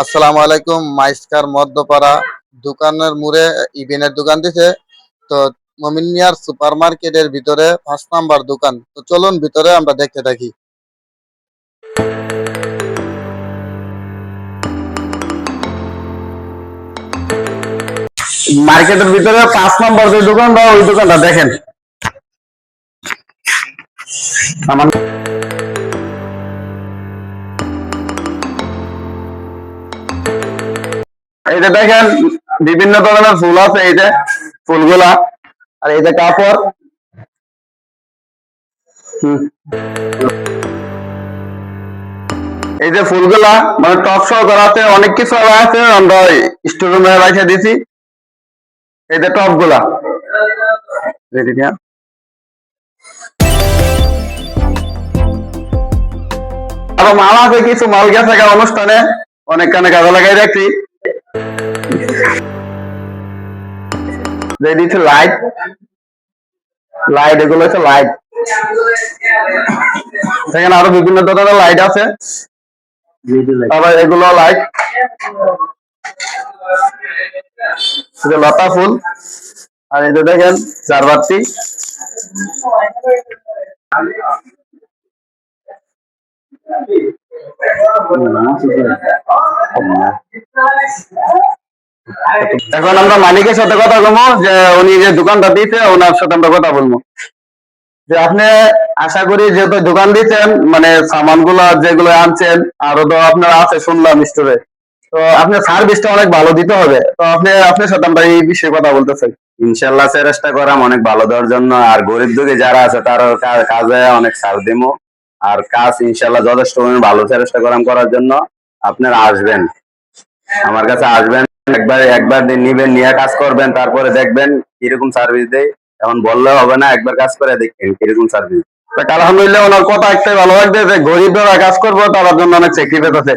আসসালামু আলাইকুম, মাইস্কার মধ্যপাড়া দোকানের মুড়ে ইভেনের দোকান দিছে। তো মমিন মিয়ার সুপার মার্কেটের ভিতরে পাঁচ নাম্বার দোকান। তো চলুন ভিতরে আমরা দেখতে থাকি। মার্কেটের ভিতরে পাঁচ নম্বর যে দোকানটা ওই দোকানটা দেখেন। আমার এই যে দেখেন, বিভিন্ন ধরনের ফুল আছে এই যে ফুলগুলা। আর এই যে কাপড়। এই যে ফুলগুলা মানে টপ সহ করা আছে, অনেক কিছু আছে, আমরা স্টোরুমে রেখে দিছি। এই যে টপগুলা আরও মাল আছে, কিছু মাল গেছে অনুষ্ঠানে অনেক কানে কাজে লাগাই রাখছি। রেডি টু লাইট লাইট এগুলো হচ্ছে লাইট এখানে আরও বিভিন্ন ধরনের লাইট আছে। আবার এগুলো লাইট এটা লতা ফুল। আর যে দেখেন চারবাতি এখন আমরা মালিকের সাথে কথা বলব, যে উনি যে দোকানটা দিতে ওনার সাথে আমরা কথা বলব। যে আপনি আশা করি যেহেতু দোকান দিচ্ছেন মানে সামানগুলো যেগুলো আনছেন, আরও তো আপনার আছে, শুনলাম স্টোরে। তো আপনার সার্ভিসটা অনেক ভালো দিতে হবে। তো আপনি, আপনার সাথে আমরা এই বিষয়ে কথা বলতে চাই। ইনশাল্লাহ চেষ্টা করাম অনেক ভালো দেওয়ার জন্য। আর গরিব দুঃখী যারা আছে তার কাজে অনেক ছাড় দিমো। আর কাজ ইনশাল্লাহ যথেষ্ট ভালো চেষ্টা করাম করার জন্য। আপনারা আসবেন। আমার কাছে আসবেন, একবার একবার নিবেন, নিয়ে কাজ করবেন, তারপরে দেখবেন কীরকম সার্ভিস দেয় এখন বললে হবে না, একবার কাজ করে দেখবেন কীরকম সার্ভিস আলহামদুলিল্লাহ ওনার কথা একটাই ভালো লাগবে যে গরিবরা কাজ করব, তার জন্য অনেক চাকরি আছে